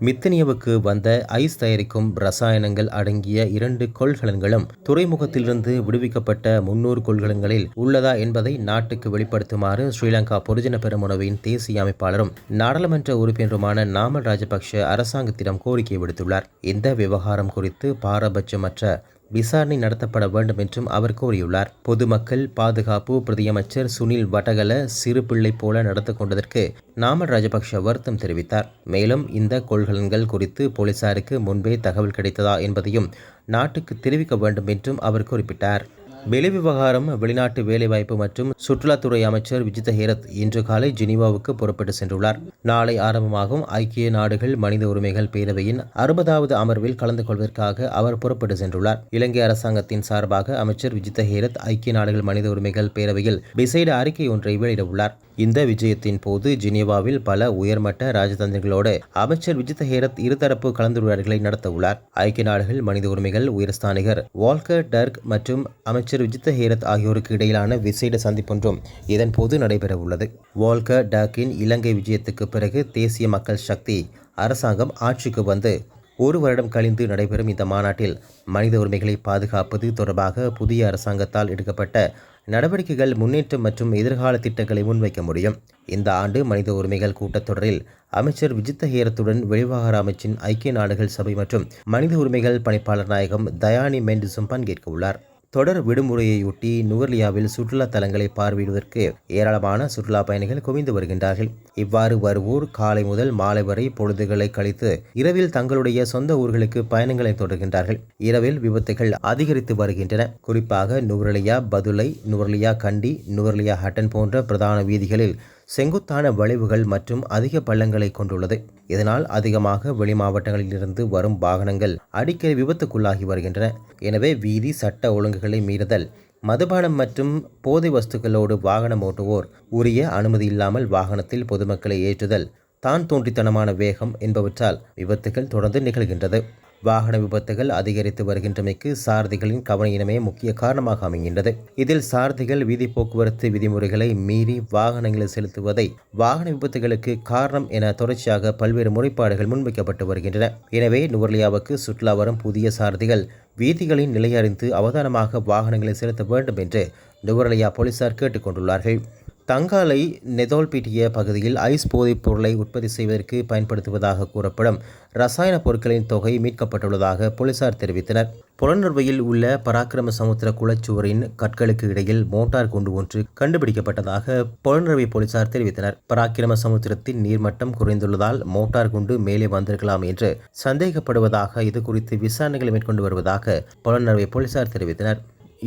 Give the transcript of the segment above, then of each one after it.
மித்தனியவுக்கு வந்த ஐஸ் தயாரிக்கும் ரசாயனங்கள் அடங்கிய இரண்டு கொள்கலன்களும் துறைமுகத்திலிருந்து விடுவிக்கப்பட்ட முன்னூறு கொள்கலன்களில் உள்ளதா என்பதை நாட்டுக்கு வெளிப்படுத்துமாறு ஸ்ரீலங்கா பொதுஜன பெருமுனவின் தேசிய அமைப்பாளரும் நாடாளுமன்ற உறுப்பினருமான நாமல் ராஜபக்ஷ அரசாங்கத்திடம் கோரிக்கை விடுத்துள்ளார். இந்த விவகாரம் குறித்து பாரபட்சமற்ற விசாரணை நடத்தப்பட வேண்டும் என்றும் அவர் கூறியுள்ளார் பொதுமக்கள் பாதுகாப்பு பிரதியமைச்சர் சுனில் வடகல சிறு பிள்ளை போல நடந்து கொண்டதற்கு நாமல் ராஜபக்ஷ வருத்தம் தெரிவித்தார். மேலும் இந்த கொள்கலன்கள் குறித்து போலீசாருக்கு முன்பே தகவல் கிடைத்ததா என்பதையும் நாட்டுக்கு தெரிவிக்க வேண்டும் என்றும் அவர் குறிப்பிட்டார். வெளி விவகாரம் வெளிநாட்டு வேலைவாய்ப்பு மற்றும் சுற்றுலாத்துறை அமைச்சர் விஜித ஹேரத் இன்று காலை ஜெனீவாவுக்கு புறப்பட்டு சென்றுள்ளார். நாளை ஆரம்பமாகும் ஐக்கிய நாடுகள் மனித உரிமைகள் பேரவையின் அறுபதாவது அமர்வில் கலந்து கொள்வதற்காக அவர் புறப்பட்டு சென்றுள்ளார். இலங்கை அரசாங்கத்தின் சார்பாக அமைச்சர் விஜித ஹேரத் ஐக்கிய நாடுகள் மனித உரிமைகள் பேரவையில் விசேட அறிக்கை ஒன்றை வெளியிடவுள்ளார். இந்த விஜயத்தின் போது ஜெனீவாவில் பல உயர்மட்ட ராஜதந்திரிகளோடு அமைச்சர் விஜித ஹேரத் இருதரப்பு கலந்துரையாடல்களை நடத்தவுள்ளார். ஐக்கிய நாடுகள் மனித உரிமைகள் உயர்ஸ்தானிகர் வால்கர் டர்க் மற்றும் அமைச்சர் விஜித ஹேரத் ஆகியோருக்கு இடையிலான விசேட சந்திப்பொன்றும் இதன் போது நடைபெறவுள்ளது. வால்கர் டாக்கின் இலங்கை விஜயத்துக்கு பிறகு தேசிய மக்கள் சக்தி அரசாங்கம் ஆட்சிக்கு வந்து ஒரு வருடம் கழிந்து நடைபெறும் இந்த மாநாட்டில் மனித உரிமைகளை பாதுகாப்பது தொடர்பாக புதிய அரசாங்கத்தால் எடுக்கப்பட்ட நடவடிக்கைகள் முன்னேற்றம் மற்றும் எதிர்கால திட்டங்களை முன்வைக்க முடியும். இந்த ஆண்டு மனித உரிமைகள் கூட்டத்தொடரில் அமைச்சர் விஜித்த ஹேரத்துடன் வெளிவாகர அமைச்சின் ஐக்கிய நாடுகள் சபை மற்றும் மனித உரிமைகள் பணிப்பாளர் நாயகம் தயானி மெண்டிஸும் பங்கேற்க உள்ளார் தொடர் விடுமுறையொட்டி நுவர்லியாவில் சுற்றுலா தலங்களை பார்வையிடுவதற்கு ஏராளமான சுற்றுலா பயணிகள் குவிந்து வருகின்றார்கள். இவ்வாறு வருவோர் காலை முதல் மாலை வரை பொழுதுகளை கழித்து இரவில் தங்களுடைய சொந்த ஊர்களுக்கு பயணங்களை தொடர்கின்றார்கள். இரவில் விபத்துகள் அதிகரித்து வருகின்றன. குறிப்பாக நுவர்லியா பதுளை நுவர்லியா கண்டி நுவர்லியா ஹட்டன் போன்ற பிரதான வீதிகளில் செங்குத்தான வளைவுகள் மற்றும் அதிக பள்ளங்களை கொண்டுள்ளது. இதனால் அதிகமாக வெளி மாவட்டங்களிலிருந்து வரும் வாகனங்கள் அடிக்கடி விபத்துக்குள்ளாகி வருகின்றன. எனவே வீதி சட்ட ஒழுங்குகளை மீறுதல் மதுபானம் மற்றும் போதை வஸ்துக்களோடு வாகனம் ஓட்டுவோர் உரிய அனுமதி இல்லாமல் வாகனத்தில் பொதுமக்களை ஏற்றுதல் தான் தோன்றித்தனமான வேகம் என்பவற்றால் விபத்துகள் தொடர்ந்து நிகழ்கின்றது. வாகன விபத்துகள் அதிகரித்து வருகின்றமைக்கு சாரதிகளின் கவனையினமே முக்கிய காரணமாக அமைகின்றது. இதில் சாரதிகள் வீதி போக்குவரத்து விதிமுறைகளை மீறி வாகனங்களை செலுத்துவதை வாகன விபத்துகளுக்கு காரணம் என தொடர்ச்சியாக பல்வேறு முறைப்பாடுகள் முன்வைக்கப்பட்டு வருகின்றன. எனவே நுவர்லியாவுக்கு சுற்றுலா வரும் புதிய சாரதிகள் வீதிகளின் நிலையறிந்து அவதானமாக வாகனங்களை செலுத்த வேண்டும் என்று நுவர்லியா போலீசார் கேட்டுக்கொண்டுள்ளார்கள் தங்காலை நெதோல்பிட்டிய பகுதியில் ஐஸ் போதைப் பொருளை உற்பத்தி செய்வதற்கு பயன்படுத்துவதாக கூறப்படும் ரசாயன பொருட்களின் தொகை மீட்கப்பட்டுள்ளதாக போலீசார் தெரிவித்தனர். புலனர்வையில் உள்ள பராக்கிரம சமுத்திர குளச்சுவரின் கற்களுக்கு இடையில் மோட்டார் குண்டு ஒன்று கண்டுபிடிக்கப்பட்டதாக புலனர்வை போலீசார் தெரிவித்தனர். பராக்கிரம சமுத்திரத்தின் நீர்மட்டம் குறைந்துள்ளதால் மோட்டார் குண்டு மேலே வந்திருக்கலாம் என்று சந்தேகப்படுவதாக இது குறித்து விசாரணைகளை மேற்கொண்டு வருவதாக புலனர்வை போலீசார் தெரிவித்தனர்.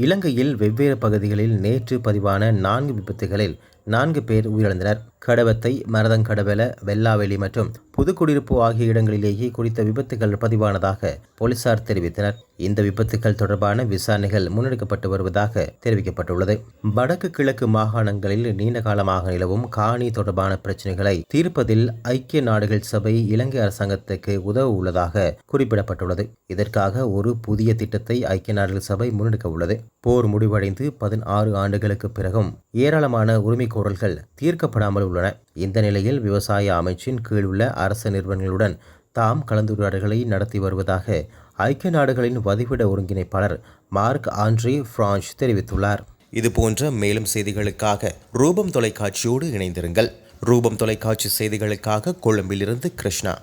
இலங்கையில் வெவ்வேறு பகுதிகளில் நேற்று பதிவான நான்கு விபத்துகளில் நான்கு பேர் உயிரிழந்தனர். கடவத்தை மரதங்கடவெல வெல்லாவெளி மற்றும் புதுக்குடியிருப்பு ஆகிய இடங்களிலேயே குறித்த விபத்துகள் பதிவானதாக போலீசார் தெரிவித்தனர். இந்த விபத்துகள் தொடர்பான விசாரணைகள் முன்னெடுக்கப்பட்டு வருவதாக தெரிவிக்கப்பட்டுள்ளது. வடக்கு கிழக்கு மாகாணங்களில் நீண்ட காலமாக நிலவும் காணி தொடர்பான பிரச்சினைகளை தீர்ப்பதில் ஐக்கிய நாடுகள் சபை இலங்கை அரசாங்கத்துக்கு உதவ உள்ளதாக குறிப்பிடப்பட்டுள்ளது. இதற்காக ஒரு புதிய திட்டத்தை ஐக்கிய நாடுகள் சபை முன்னெடுக்க உள்ளது. போர் முடிவடைந்து பதினாறு ஆண்டுகளுக்கு பிறகும் ஏராளமான உரிமைக்கோரல்கள் தீர்க்கப்படாமல் உள்ளன. இந்த நிலையில் விவசாய அமைச்சின் கீழ் உள்ள அரச நிறுவனங்களுடன் தாம் கலந்துரையாடல்களை நடத்தி வருவதாக ஐக்கிய நாடுகளின் வதிவிட ஒருங்கிணைப்பாளர் மார்க் ஆண்ட்ரி பிரான்ச் தெரிவித்துள்ளார். இது போன்ற மேலும் செய்திகளுக்காக ரூபம் தொலைக்காட்சியோடு இணைந்திருங்கள். ரூபம் தொலைக்காட்சி செய்திகளுக்காக கொழும்பிலிருந்து கிருஷ்ணா.